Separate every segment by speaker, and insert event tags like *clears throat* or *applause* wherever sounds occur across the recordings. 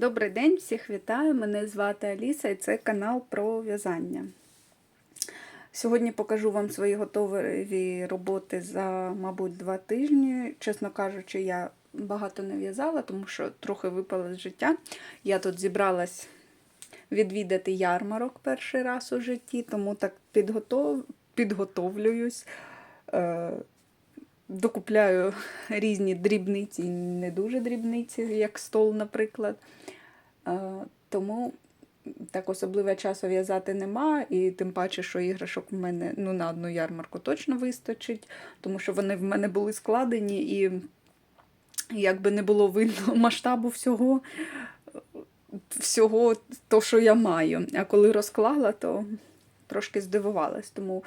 Speaker 1: Добрий день, всіх вітаю! Мене звати Аліса і це канал про в'язання. Сьогодні покажу вам свої готові роботи за, мабуть, два тижні. Чесно кажучи, я багато не в'язала, тому що трохи випала з життя. Я тут зібралась відвідати ярмарок перший раз у житті, тому так підготов... підготовлююсь. Докупляю *laughs* різні дрібниці, не дуже дрібниці, як стол, наприклад. Е, Тому так особливо часу в'язати нема, і тим паче, що іграшок в мене ну, на одну ярмарку точно вистачить, тому що вони в мене були складені, і якби не було видно *laughs* масштабу всього, всього то, що я маю. А коли розклала, то трошки здивувалась. Тому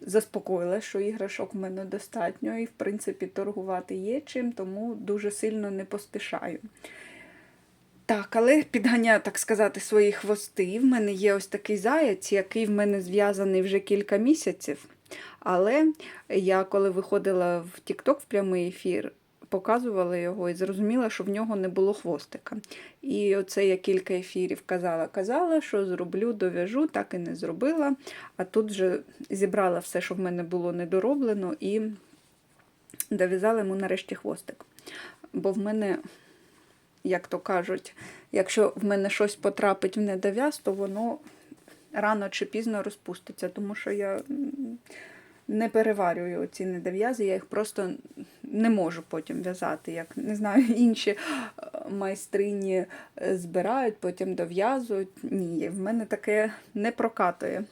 Speaker 1: заспокоїлась, що іграшок в мене достатньо, і, в принципі, торгувати є чим, тому дуже сильно не поспішаю. Так, але підганяю, так сказати, свої хвости. В мене є ось такий заяць, який в мене зв'язаний вже кілька місяців. Але я коли виходила в TikTok в прямий ефір, показувала його і зрозуміла, що в нього не було хвостика. І оце я кілька ефірів казала, казала, що зроблю, дов'яжу, так і не зробила. А тут вже зібрала все, що в мене було недороблено, і дов'язала йому нарешті хвостик. Бо в мене, як то кажуть, якщо в мене щось потрапить в недов'яз, то воно рано чи пізно розпуститься, тому що я не переварюю ці недов'язи, я їх просто не можу потім в'язати. Як не знаю, *laughs* інші майстрині збирають, потім дов'язують. Ні, в мене таке не прокатує.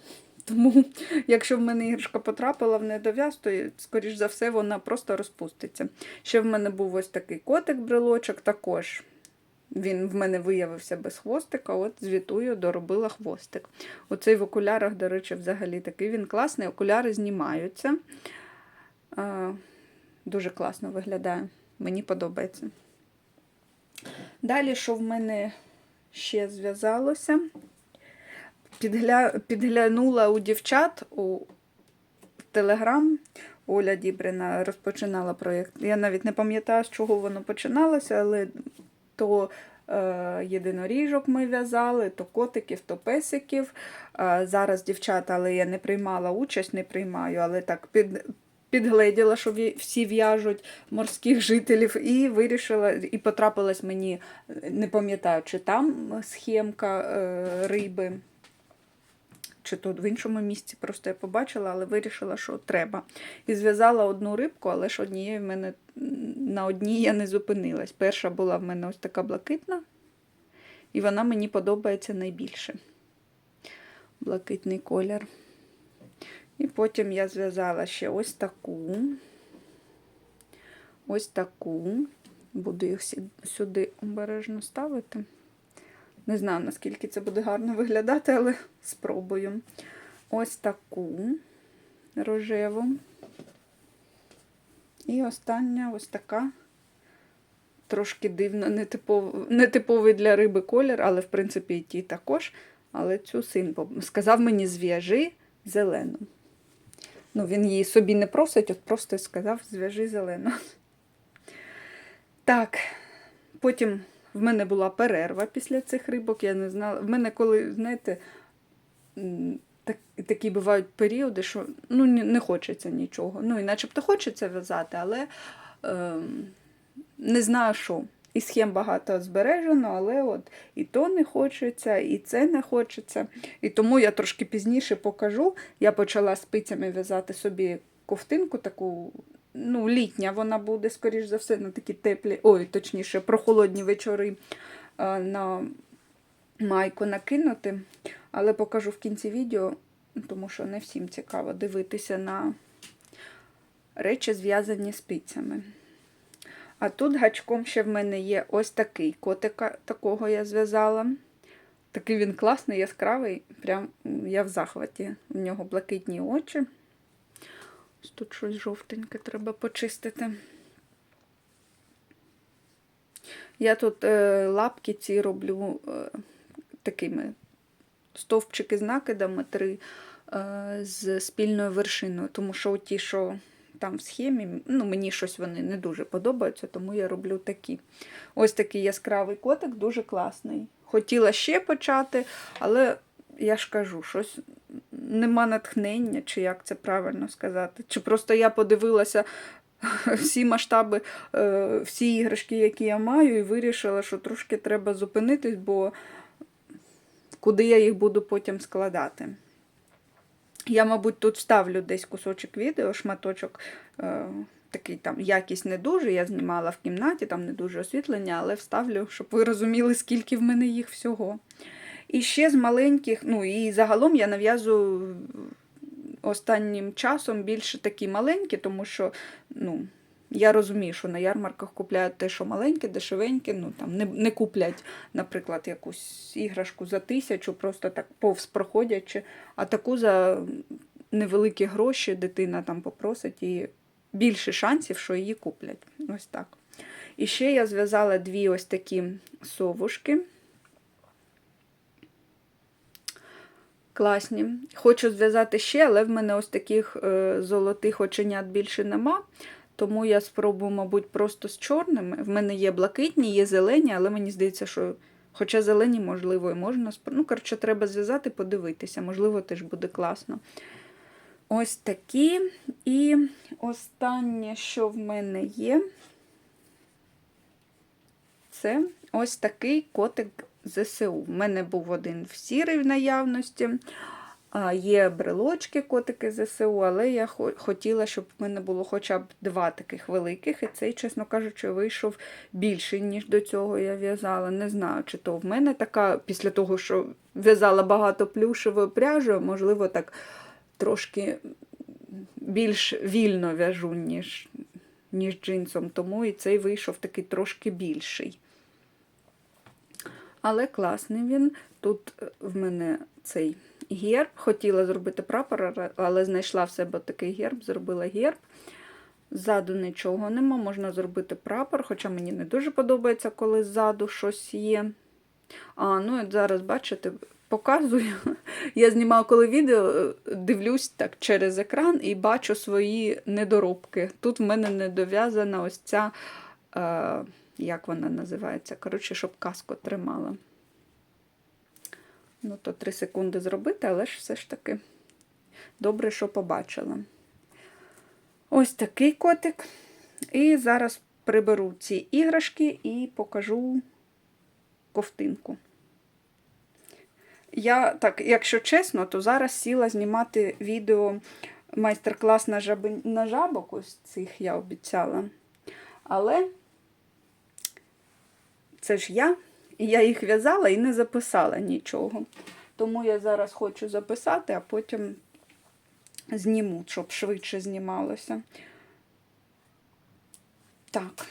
Speaker 1: Тому, *laughs* якщо в мене іграшка потрапила в недов'яз, то, скоріш за все, вона просто розпуститься. Ще в мене був ось такий котик-брелочок, також він в мене виявився без хвостика, от звітую, доробила хвостик. Оцей в окулярах, до речі, взагалі такий він класний, окуляри знімаються. Дуже класно виглядає, мені подобається. Далі, що в мене ще зв'язалося? Підгля... Підглянула у дівчат у Телеграм. Оля Дібрина розпочинала проєкт. Я навіть не пам'ятаю, з чого воно починалося, але то е, єдиноріжок ми в'язали, то котиків, то песиків. Е, зараз дівчата, але я не приймала участь, не приймаю, але так під. Підгледіла, що всі в'яжуть морських жителів, і вирішила, і потрапилась мені, не пам'ятаю, чи там схемка е, риби, чи тут в іншому місці просто я побачила, але вирішила, що треба. І зв'язала одну рибку, але ж однієї в мене на одній я не зупинилась. Перша була в мене ось така блакитна, і вона мені подобається найбільше. Блакитний колір. І потім я зв'язала ще ось таку, ось таку. Буду їх сюди обережно ставити. Не знаю, наскільки це буде гарно виглядати, але спробую. Ось таку рожеву. І остання ось така. Трошки дивно, нетиповий, для риби колір, але, в принципі, і ті також. Але цю син сказав мені зв'яжи зелену. Ну, він її собі не просить, от просто сказав, зв'яжи зелену. Так, потім в мене була перерва після цих рибок, я не знала. В мене, коли, знаєте, так, такі бувають періоди, що ну, не хочеться нічого. Ну, і начебто хочеться в'язати, але е, не знаю що. І схем багато збережено, але от і то не хочеться, і це не хочеться. І тому я трошки пізніше покажу. Я почала спицями в'язати собі ковтинку, таку ну, літня вона буде, скоріш за все, на такі теплі, ой, точніше, прохолодні вечори на майку накинути. Але покажу в кінці відео, тому що не всім цікаво дивитися на речі, зв'язані спицями. А тут гачком ще в мене є ось такий котика, такого я зв'язала. Такий він класний, яскравий, прям я в захваті. У нього блакитні очі. Тут щось жовтеньке треба почистити. Я тут е, лапки ці роблю е, такими стовпчики з накидами три е, з спільною вершиною, тому що ті, що там в схемі. Ну, мені щось вони не дуже подобаються, тому я роблю такі. Ось такий яскравий котик, дуже класний. Хотіла ще почати, але я ж кажу, щось нема натхнення, чи як це правильно сказати. Чи просто я подивилася *laughs* всі масштаби, е, всі іграшки, які я маю, і вирішила, що трошки треба зупинитись, бо куди я їх буду потім складати. Я, мабуть, тут вставлю десь кусочок відео, шматочок. Е, Такий там якість не дуже. Я знімала в кімнаті, там не дуже освітлення, але вставлю, щоб ви розуміли, скільки в мене їх всього. І ще з маленьких, ну і загалом я нав'язую останнім часом більше такі маленькі, тому що ну, я розумію, що на ярмарках купляють те, що маленьке, дешевеньке, ну там не, не куплять, наприклад, якусь іграшку за тисячу, просто так повз проходячи, а таку за невеликі гроші дитина там попросить і більше шансів, що її куплять. Ось так. І ще я зв'язала дві ось такі совушки. Класні. Хочу зв'язати ще, але в мене ось таких е, золотих оченят більше нема. Тому я спробую, мабуть, просто з чорними. В мене є блакитні, є зелені, але мені здається, що хоча зелені, можливо, і можна. Ну, коротше, треба зв'язати, подивитися. Можливо, теж буде класно. Ось такі. І останнє, що в мене є, це ось такий котик ЗСУ. В мене був один в сірий в наявності. Є брелочки, котики ЗСУ, але я хо- хотіла, щоб в мене було хоча б два таких великих. І цей, чесно кажучи, вийшов більший, ніж до цього я в'язала. Не знаю, чи то в мене така, після того, що в'язала багато плюшевої пряжі, можливо, так трошки більш вільно в'яжу, ніж, ніж джинсом. Тому і цей вийшов такий трошки більший. Але класний він. Тут е, в мене цей герб. Хотіла зробити прапор, але- знайшла в себе такий герб, зробила герб. Ззаду нічого нема, можна зробити прапор, хоча мені не дуже подобається, коли ззаду щось є. А, ну і зараз, бачите, показую. *laughs* Я знімала коли відео, е, дивлюсь так через екран і бачу свої недоробки. Тут в мене не дов'язана ось ця, е, як вона називається, коротше, щоб каску тримала. Ну, то 3 секунди зробити, але ж все ж таки добре, що побачила. Ось такий котик. І зараз приберу ці іграшки і покажу ковтинку. Я так, якщо чесно, то зараз сіла знімати відео майстер-клас на, на жабок, ось цих я обіцяла. Але це ж я, і я їх в'язала і не записала нічого. Тому я зараз хочу записати, а потім зніму, щоб швидше знімалося. Так.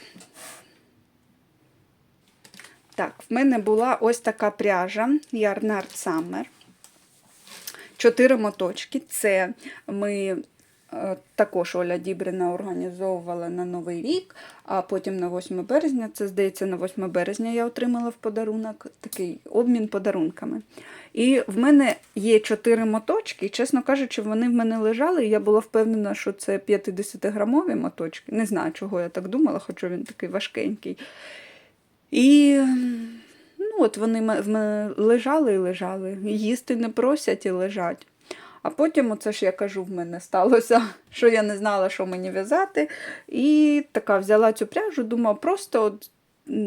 Speaker 1: Так, в мене була ось така пряжа Yarnard Summer. Чотири моточки. Це ми також Оля Дібрина організовувала на Новий рік, а потім на 8 березня, це здається, на 8 березня я отримала в подарунок такий обмін подарунками. І в мене є чотири моточки, чесно кажучи, вони в мене лежали, і я була впевнена, що це 50-грамові моточки. Не знаю, чого я так думала, хоча він такий важкенький. І ну, от вони в мене лежали і лежали. Їсти не просять і лежать. А потім, оце ж я кажу, в мене сталося, *laughs* що я не знала, що мені в'язати. І така взяла цю пряжу, думала, просто от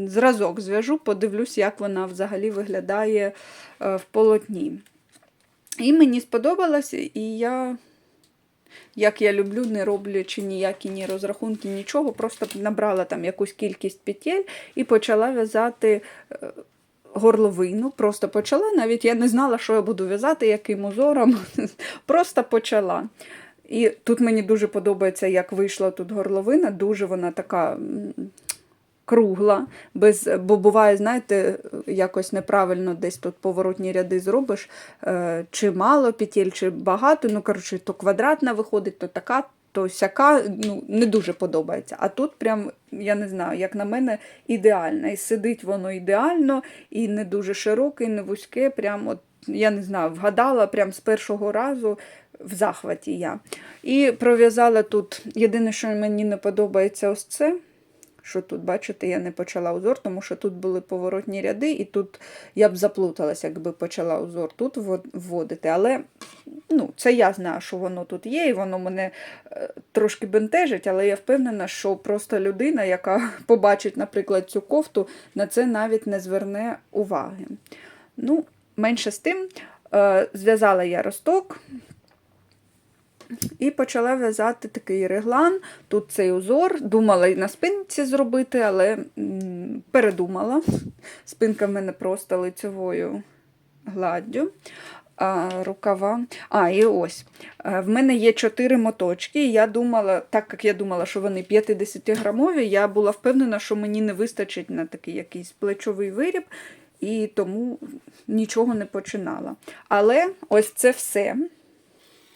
Speaker 1: зразок зв'яжу, подивлюсь, як вона взагалі виглядає е, в полотні. І мені сподобалося, і я як я люблю, не роблячи ніякі ні розрахунки, нічого, просто набрала там якусь кількість петель і почала в'язати е, горловину. Просто почала, навіть я не знала, що я буду в'язати, яким узором. *laughs* Просто почала. І тут мені дуже подобається, як вийшла тут горловина, дуже вона така. Кругла, без, бо буває, знаєте, якось неправильно десь тут поворотні ряди зробиш, е, чи мало петель, чи багато. Ну, коротше, то квадратна виходить, то така, то сяка. Ну, не дуже подобається. А тут прям, я не знаю, як на мене, ідеально. І сидить воно ідеально, і не дуже широке, і не вузьке. Прям от, я не знаю, вгадала прям з першого разу. в захваті я. І пров'язала тут. Єдине, що мені не подобається, ось це. Що тут, бачите, я не почала узор, тому що тут були поворотні ряди, і тут я б заплуталася, якби почала узор тут вводити. Але ну, це я знаю, що воно тут є, і воно мене е, трошки бентежить, але я впевнена, що просто людина, яка *laughs* побачить, наприклад, цю кофту, на це навіть не зверне уваги. Ну, менше з тим, е, зв'язала я росток. І почала в'язати такий реглан. Тут цей узор. Думала і на спинці зробити, але передумала. Спинка в мене просто лицевою гладдю. А, рукава. А, і ось. Е, В мене є 4 моточки. Я думала, так як я думала, що вони 50-грамові, я була впевнена, що мені не вистачить на такий якийсь плечовий виріб, і тому нічого не починала. Але ось це все.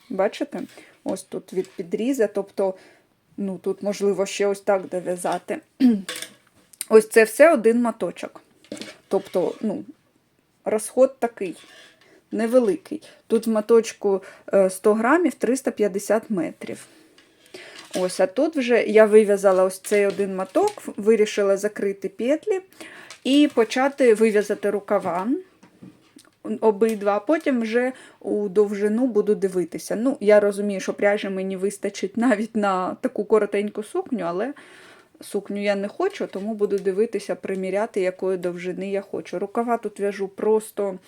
Speaker 1: Бачите? Ось тут від підріза, тобто, ну тут, можливо, ще ось так дов'язати. *clears throat* Ось це все один моточок. Тобто, ну, розход такий невеликий. Тут в моточку е, 100 грамів 350 метрів. Ось, а тут вже я вив'язала ось цей один моток, вирішила закрити петлі і почати вив'язати рукава обидва, а потім вже у довжину буду дивитися. Ну, я розумію, що пряжі мені вистачить навіть на таку коротеньку сукню, але сукню я не хочу, тому буду дивитися, приміряти, якої довжини я хочу. Рукава тут в'яжу просто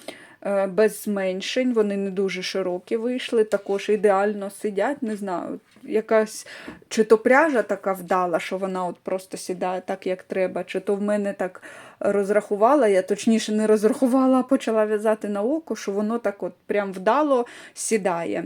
Speaker 1: без зменшень, вони не дуже широкі вийшли, також ідеально сидять, не знаю, якась чи то пряжа така вдала, що вона от просто сідає так, як треба, чи то в мене так розрахувала, я точніше не розрахувала, а почала в'язати на око, що воно так от прям вдало сідає.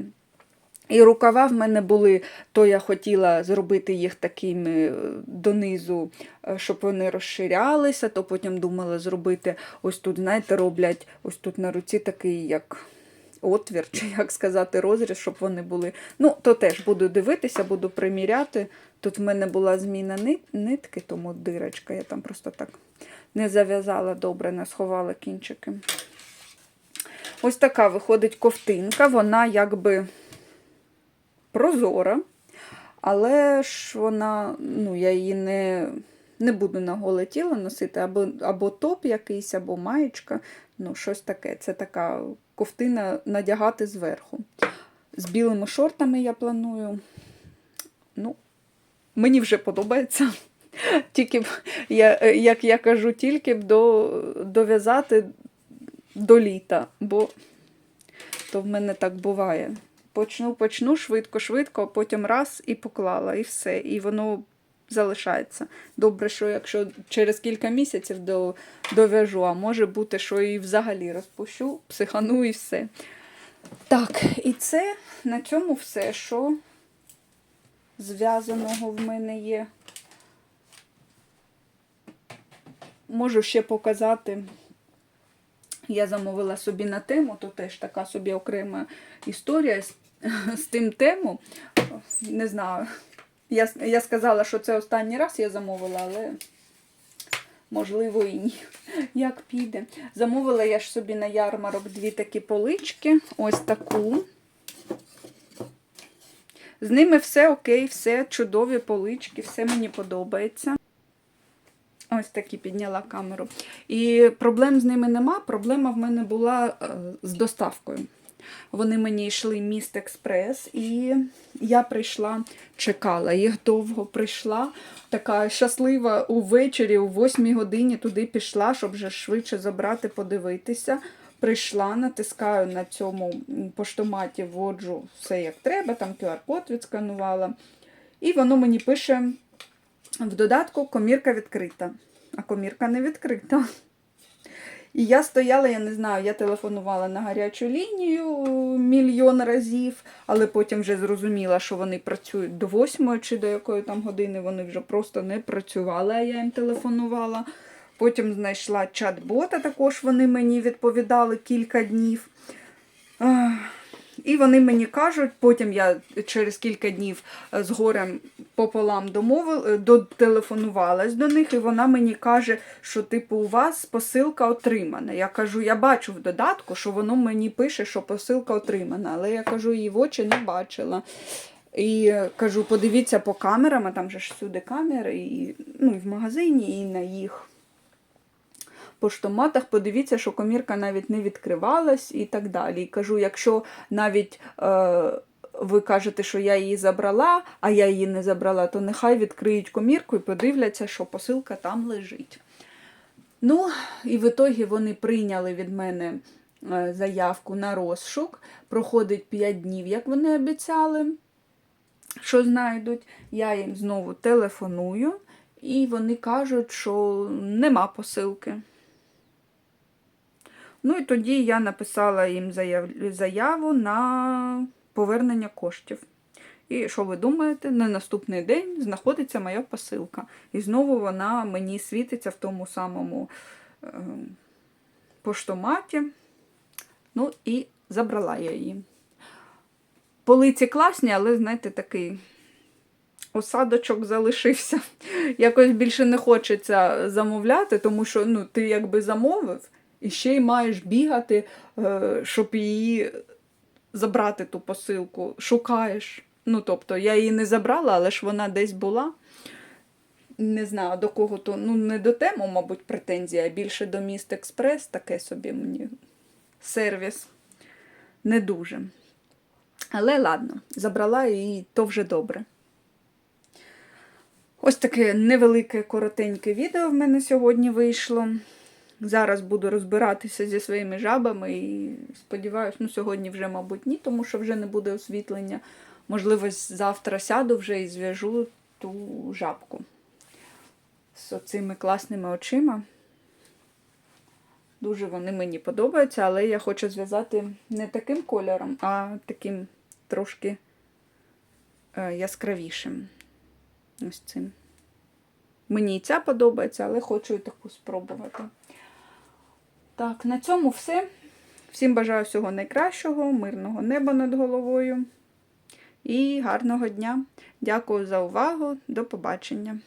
Speaker 1: І рукава в мене були, то я хотіла зробити їх такими е, донизу, е, щоб вони розширялися, то потім думала зробити ось тут, знаєте, роблять ось тут на руці такий, як отвір, чи як сказати, розріз, щоб вони були. Ну, то теж буду дивитися, буду приміряти. Тут в мене була зміна нитки, тому дирочка, я там просто так не зав'язала добре, не сховала кінчики. Ось така виходить ковтинка, вона якби прозора, але ж вона, ну, я її не, не буду на голе тіло носити, або, або топ якийсь, або маєчка. Ну, щось таке. Це така ковтина надягати зверху. З білими шортами я планую. Ну, мені вже подобається. *laughs* Тільки б, я, як я кажу, тільки б до, дов'язати до літа, бо то в мене так буває. Почну, почну швидко, швидко, а потім раз і поклала, і все. І воно залишається. Добре, що якщо через кілька місяців до, дов'яжу, а може бути, що і взагалі розпущу, психану і все. Так, і це на цьому все, що зв'язаного в мене є. Можу ще показати. Я замовила собі на тему, то теж така собі окрема історія *laughs* з, тим тему. Не знаю. Я, я сказала, що це останній раз я замовила, але можливо і ні. *laughs* Як піде. Замовила я ж собі на ярмарок дві такі полички. Ось таку. З ними все окей, все чудові полички, все мені подобається. Ось такі підняла камеру. І проблем з ними нема. Проблема в мене була е, з доставкою. Вони мені йшли міст експрес, і я прийшла, чекала їх довго прийшла. Така щаслива увечері, о 8 годині туди пішла, щоб вже швидше забрати, подивитися. Прийшла, натискаю на цьому поштоматі, вводжу все як треба, там QR-код відсканувала. І воно мені пише в додатку комірка відкрита. А комірка не відкрита. І я стояла, я не знаю, я телефонувала на гарячу лінію мільйон разів, але потім вже зрозуміла, що вони працюють до восьмої чи до якої там години вони вже просто не працювали, а я їм телефонувала. Потім знайшла чат-бота, також вони мені відповідали кілька днів. І вони мені кажуть, потім я через кілька днів е, з горем пополам домовил, е, дотелефонувалась до них, і вона мені каже, що типу у вас посилка отримана. Я кажу, я бачу в додатку, що воно мені пише, що посилка отримана, але я кажу, її в очі не бачила. І е, кажу, подивіться по камерам, а там же ж всюди камери, і, ну, і в магазині, і на їх поштоматах, подивіться, що комірка навіть не відкривалась і так далі. І кажу, якщо навіть е, ви кажете, що я її забрала, а я її не забрала, то нехай відкриють комірку і подивляться, що посилка там лежить. Ну, і в ітогі вони прийняли від мене е, заявку на розшук. Проходить 5 днів, як вони обіцяли, що знайдуть. Я їм знову телефоную, і вони кажуть, що нема посилки. Ну і тоді я написала їм заяв... заяву на повернення коштів. І що ви думаєте, на наступний день знаходиться моя посилка. І знову вона мені світиться в тому самому е, поштоматі. Ну і забрала я її. Полиці класні, але, знаєте, такий осадочок залишився. *laughs* Якось більше не хочеться замовляти, тому що ну, ти якби замовив, і ще й маєш бігати, е, щоб її забрати ту посилку. Шукаєш. Ну, тобто, я її не забрала, але ж вона десь була. Не знаю, до кого то, ну, не до тему, мабуть, претензія, а більше до міст Експрес, таке собі мені сервіс. Не дуже. Але ладно, забрала і то вже добре. Ось таке невелике коротеньке відео в мене сьогодні вийшло. Зараз буду розбиратися зі своїми жабами і сподіваюся, ну сьогодні вже, мабуть, ні, тому що вже не буде освітлення. Можливо, завтра сяду вже і зв'яжу ту жабку з оцими класними очима. Дуже вони мені подобаються, але я хочу зв'язати не таким кольором, а таким трошки е, яскравішим. Ось цим. Мені і ця подобається, але хочу і таку спробувати. Так, на цьому все. Всім бажаю всього найкращого, мирного неба над головою і гарного дня. Дякую за увагу. До побачення.